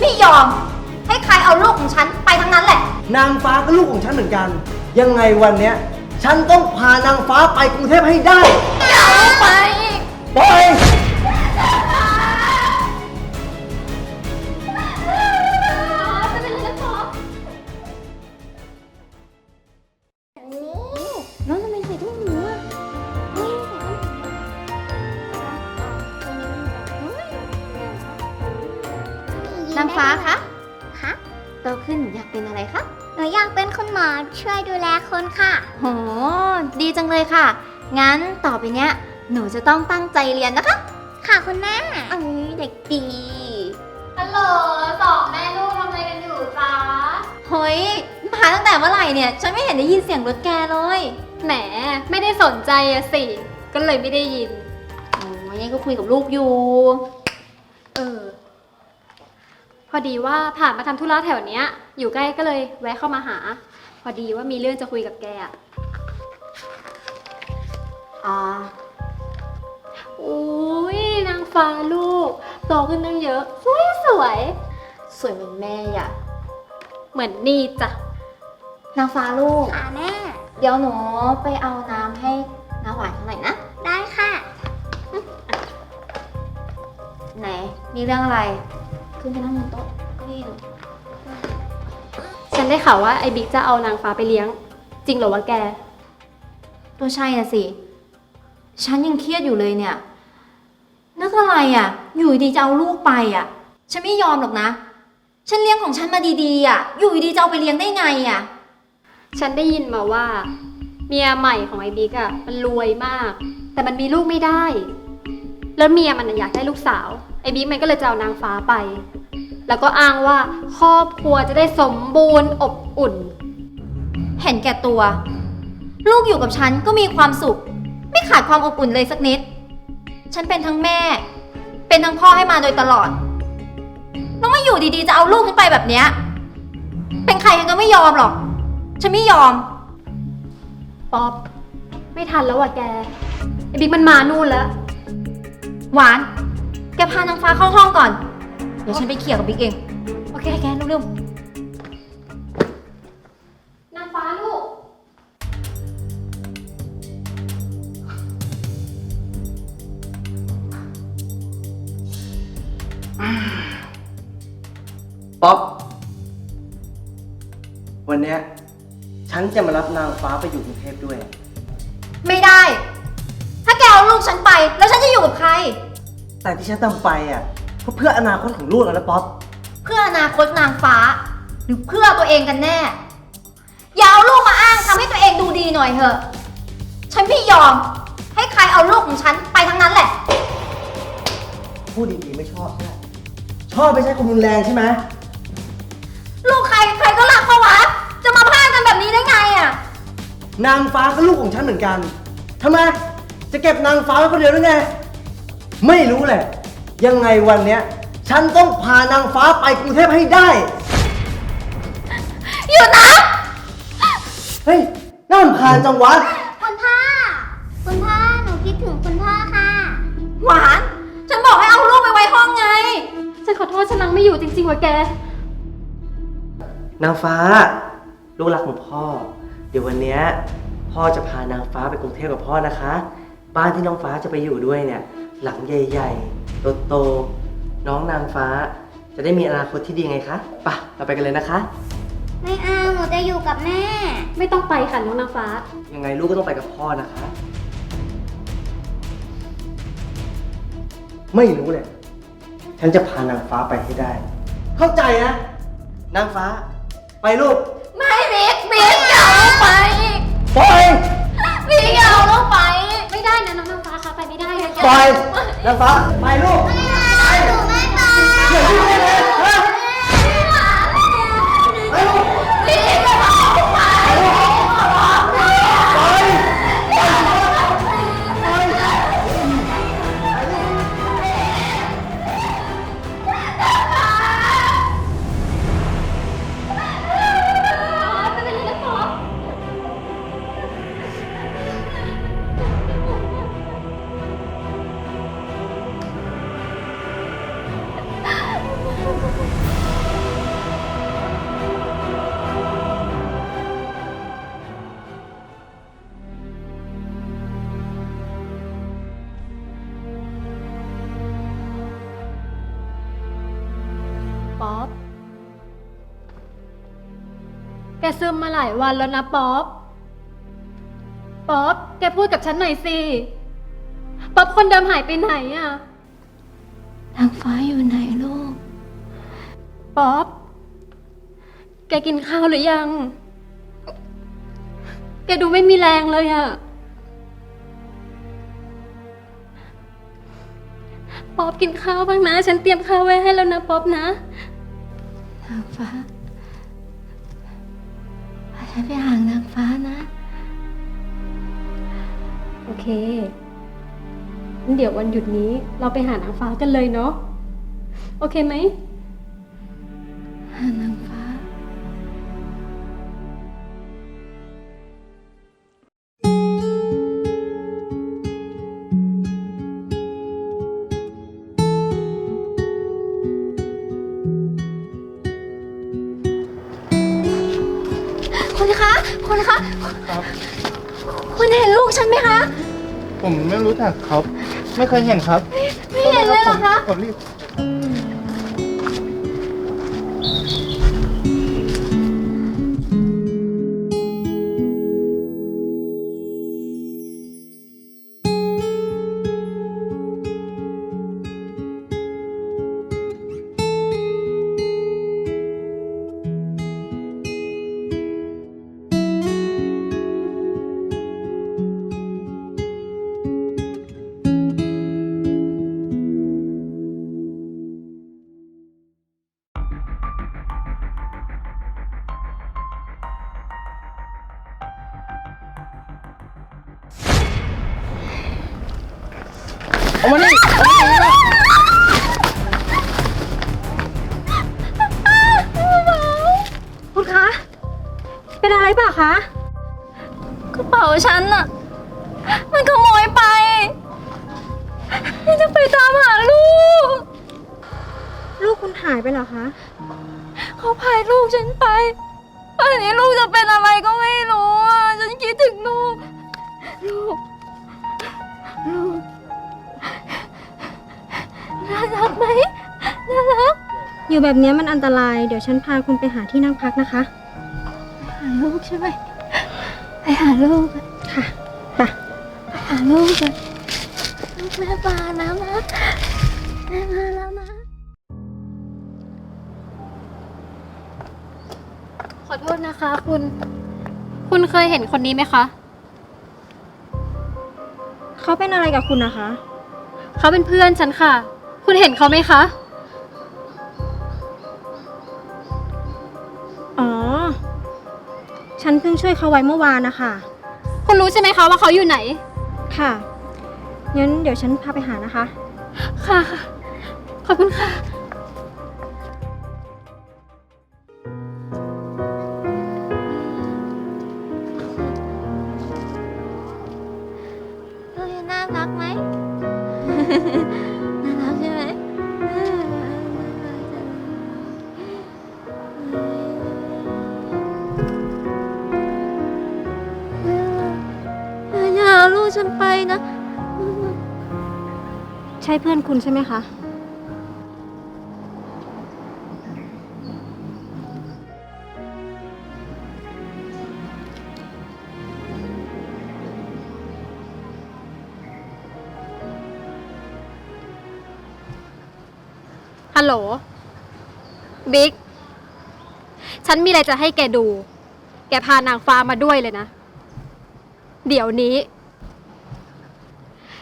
ไม่ยอม ให้ใครเอาลูกของฉันไปทั้งนั้นแหละ นางฟ้าก็ลูกของฉันเหมือนกัน ยังไงวันเนี้ยฉันต้องพานางฟ้าไปกรุงเทพให้ได้ อย่าไปปางฟ้าคะคะโตขึ้นอยากเป็นอะไรคะหนูอยากเป็นคุณหมอช่วยดูแลคนค่ะโหดีจังเลยค่ะ งั้นต่อไปเนี้ย หนูจะต้องตั้งใจเรียนนะคะ ค่ะคุณแม่เอ้ยเด็กดีฮัลโหลสองแม่ลูกทำอะไรกันอยู่จ๊ะเฮ้ยมาตั้งแต่เมื่อไหร่เนี่ยฉันไม่เห็นได้ยินเสียงรถแกเลย แหมไม่ได้สนใจอะสิ ก็เลยไม่ได้ยินโอ้ยยังก็คุยกับลูกอยู่เออ พอดีว่าผ่านมาทำธุระแถวเนี้ย อยู่ใกล้ก็เลยแวะเข้ามาหา พอดีว่ามีเรื่องจะคุยกับแกอะอ่าอุ้ยนางฟ้าลูกโตขึ้นตั้งเยอะสวยสวย สวยเหมือนแม่อะเหมือนนี่จ้ะนางฟ้าลูก ค่ะแม่ เดี๋ยวหนูไปเอาน้ำให้น้าหวานเขาหน่อยนะ ได้ค่ะ ไหน มีเรื่องอะไร ขึ้นไปนั่งบนโต๊ะเก็ดีดูฉันได้ข่าวว่าไอ้บิ๊กจะเอานางฟ้าไปเลี้ยง จริงเหรอวะแก ตัวใช่น่ะสิ ฉันยังเครียดอยู่เลยเนี่ย นึกอะไรอะอยู่ดีๆจะเอาลูกไปอะฉันไม่ยอมหรอกนะ ฉันเลี้ยงของฉันมาดีๆอะอยู่ดีๆจะเอาไปเลี้ยงได้ไงอะฉันได้ยินมาว่า เมียใหม่ของไอ้บิ๊กอะมันรวยมาก แต่มันมีลูกไม่ได้ แล้วเมียมันน่ะอยากได้ลูกสาว ไอ้บิ๊กมันก็เลยจะเอานางฟ้าไป แล้วก็อ้างว่าครอบครัวจะได้สมบูรณ์อบอุ่น เห็นแก่ตัว ลูกอยู่กับฉันก็มีความสุข ไม่ขาดความอบอุ่นเลยสักนิด ฉันเป็นทั้งแม่ เป็นทั้งพ่อให้มาโดยตลอดแล้วมาอยู่ดีๆ จะเอาลูกฉันไปแบบเนี้ย เป็นใครกันก็ไม่ยอมหรอก ฉันไม่ยอม ป๊อป ไม่ทันแล้วว่ะแก ไอ้บิ๊กมันมานู่นแล้ว หวานแกพานางฟ้าเข้าห้องก่อน เดี๋ยวฉันไปเคลียร์กับบิ๊กเอง โอเคแกเร็วนางฟ้าลูก ป๊อป วันเนี้ยฉันจะมารับนางฟ้าไปอยู่กรุงเทพด้วยๆไม่ได้ ถ้าแกเอาลูกฉันไป แล้วฉันจะอยู่กับใคร แต่ที่ฉันทำไปอะก็เพื่ออนาคตของลูกแล้วนะป๊อป เพื่ออนาคตนางฟ้า หรือเพื่อตัวเองกันแน่ อย่าเอาลูกมาอ้างทำให้ตัวเองดูดีหน่อยเถอะ ฉันไม่ยอม ให้ใครเอาลูกของฉันไปทั้งนั้นแหละ พูดดีๆไม่ชอบใช่ไหมชอบไม่ใช่ความรุนแรงใช่ไหมลูกใครใครก็รักเขาวะ จะมาพากันแบบนี้ได้ไงอะ นางฟ้าก็ลูกของฉันเหมือนกันทำไม จะเก็บนางฟ้าไว้คนเดียวหรือไง ไม่รู้แหละ ยังไงวันเนี้ย ฉันต้องพานางฟ้าไปกรุงเทพให้ได้ หยุดนะเฮ้ยน่ารำคาญจังวะ คุณพ่อ คุณพ่อ หนูคิดถึงคุณพ่อค่ะ หวาน ฉันบอกให้เอาลูกไปไว้ห้องไง ฉันขอโทษฉันนังไม่อยู่จริงๆว่ะแก นางฟ้า ลูกรักของพ่อ เดี๋ยววันเนี้ยพ่อจะพานางฟ้าไปกรุงเทพกับพ่อนะคะ บ้านที่น้องฟ้าจะไปอยู่ด้วยเนี่ย หลังใหญ่ๆโตๆน้องนางฟ้า จะได้มีอนาคตที่ดีไงคะไปะเราไปกันเลยนะคะ ไม่เอาหนูจะอยู่กับแม่ ไม่ต้องไปค่ะน้องนางฟ้า ยังไงลูกก็ต้องไปกับพ่อนะคะ ไม่รู้เลยฉันจะพานางฟ้าไปให้ได้ เข้าใจนะ นางฟ้า ไปลูก ไม่บิ๊กบิ๊กอย่าเอาลูกไป ไปไม่ได้นะแกปล่อยนางฟ้าไปลูกหนูไม่ไป เดี๋ยวลูกเลย ซึมมาหลายวันแล้วนะป๊อป ป๊อป แกพูดกับฉันหน่อยสิ ป๊อปคนเดิมหายไปไหนอะนางฟ้าอยู่ไหนลูก ป๊อป แกกินข้าวหรือยัง แกดูไม่มีแรงเลยอะป๊อปกินข้าวบ้างนะ ฉันเตรียมข้าวไว้ให้แล้วนะป๊อปนะนางฟ้าพาฉัน ไปหางนางฟ้านะ โอเคงั้นเดี๋ยววันหยุดนี้เราไปหานางฟ้ากันเลยเนาะ โอเคไหม คุณคะคุณคะครับคุณเห็นลูกฉันไหมคะ ผมไม่รู้จักครับ ไม่เคยเห็นครับไม่เห็นเลยเหรอคะ ผมรีบ เอามานี่เอามานี่นะคุณคะ เป็นอะไรเปล่าคะ กระเป๋าฉันอะมันขโมยไปนี่จะไปตามหาลูก ลูกคุณหายไปเหรอคะ เขาพายลูกฉันไปอันนี้ลูกจะเป็นอะไรก็ไม่รู้อะฉันคิดถึงลูก ลูก ลูก น่ารักไหมน่ารัก อยู่แบบนี้มันอันตราย เดี๋ยวฉันพาคุณไปหาที่นั่งพักนะคะ หาลูกใช่ไหมไปหาลูกอะค่ะไปไปหาลูกกันลูกแม่ปานะนะแม่มาแล้วนะ ขอโทษนะคะ คุณ คุณเคยเห็นคนนี้ไหมคะ เขาเป็นอะไรกับคุณนะคะ เขาเป็นเพื่อนฉันค่ะ คุณเห็นเขาไหมคะ อ๋อ ฉันเพิ่งช่วยเขาไว้เมื่อวานนะคะ คุณรู้ใช่ไหมคะว่าเขาอยู่ไหน ค่ะ งั้นเดี๋ยวฉันพาไปหานะคะ ค่ะ ขอบคุณค่ะ เพื่อนคุณใช่ไหมคะ ฮัลโหล บิ๊ก ฉันมีอะไรจะให้แกดู แกพานางฟ้ามาด้วยเลยนะ เดี๋ยวนี้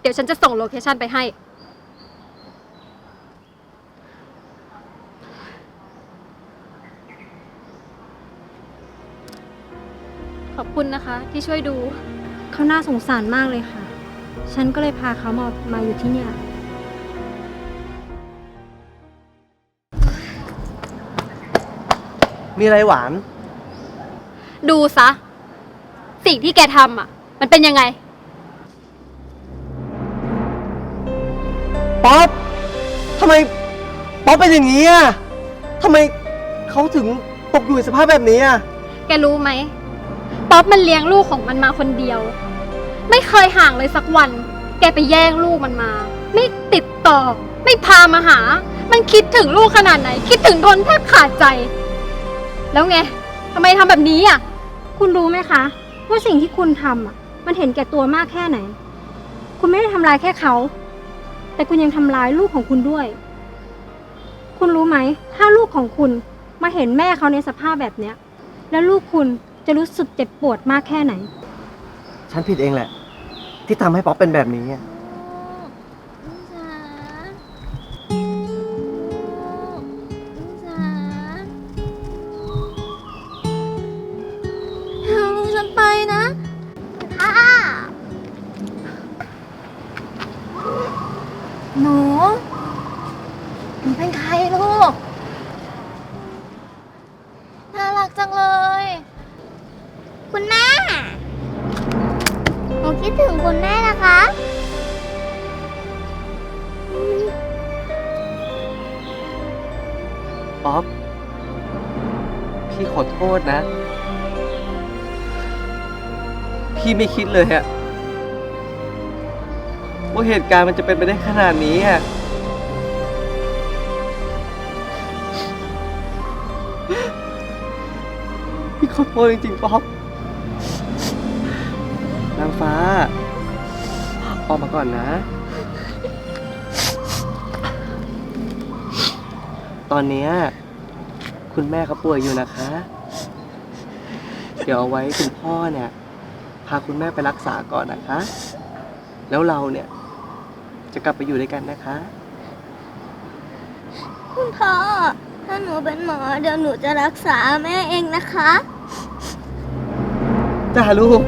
เดี๋ยวฉันจะส่งโลเคชันไปให้ ขอบ คุณนะคะ ที่ช่วยดู เขาน่าสงสารมากเลยค่ะ ฉันก็เลยพาเขามามาอยู่ที่เนี่ย มีอะไรหวาน ดูซะ สิ่งที่แกทำอะ มันเป็นยังไง ป๊อปทำไม ป๊อปเป็นอย่างนี้อะทำไมเขาถึงตกอยู่ในสภาพแบบนี้อะ แกรู้ไหม ป๊อปมันเลี้ยงลูกของมันมาคนเดียว ไม่เคยห่างเลยสักวัน แกไปแย่งลูกมันมา ไม่ติดต่อ ไม่พามาหา มันคิดถึงลูกขนาดไหน คิดถึงทนแทบขาดใจ แล้วไงทำไมทำแบบนี้อะ คุณรู้ไหมคะ ว่าสิ่งที่คุณทำอะ มันเห็นแก่ตัวมากแค่ไหน คุณไม่ได้ทำร้ายแค่เขา แต่คุณยังทำร้ายลูกของคุณด้วย คุณรู้ไหม ถ้าลูกของคุณมาเห็นแม่เขาในสภาพแบบเนี้ย แล้วลูกคุณ จะรู้สึกเจ็บปวดมากแค่ไหน ฉันผิดเองแหละ ที่ทำให้ป๊อปเป็นแบบนี้อะเอาลูกฉันไปนะค่ะหนู หนูเป็นใครลูก น่ารักจังเลย คุณแม่ หนู คุณแม่นะคะป๊อปพี่ขอโทษนะ พี่ไม่คิดเลยอะว่าเหตุการณ์มันจะเป็นไปได้ขนาดนี้อะพี่ขอโทษจริงๆป๊อปนางฟ้า ออกมาก่อนนะ ตอนเนี้ยคุณแม่เขาป่วยอยู่นะคะ เดี๋ยวเอาไว้คุณพ่อเนี่ย พาคุณแม่ไปรักษาก่อนนะคะ แล้วเราเนี่ย จะกลับไปอยู่ด้วยกันนะคะ คุณพ่อ ถ้าหนูเป็นหมอ เดี๋ยวหนูจะรักษาแม่เองนะคะ จ้าลูก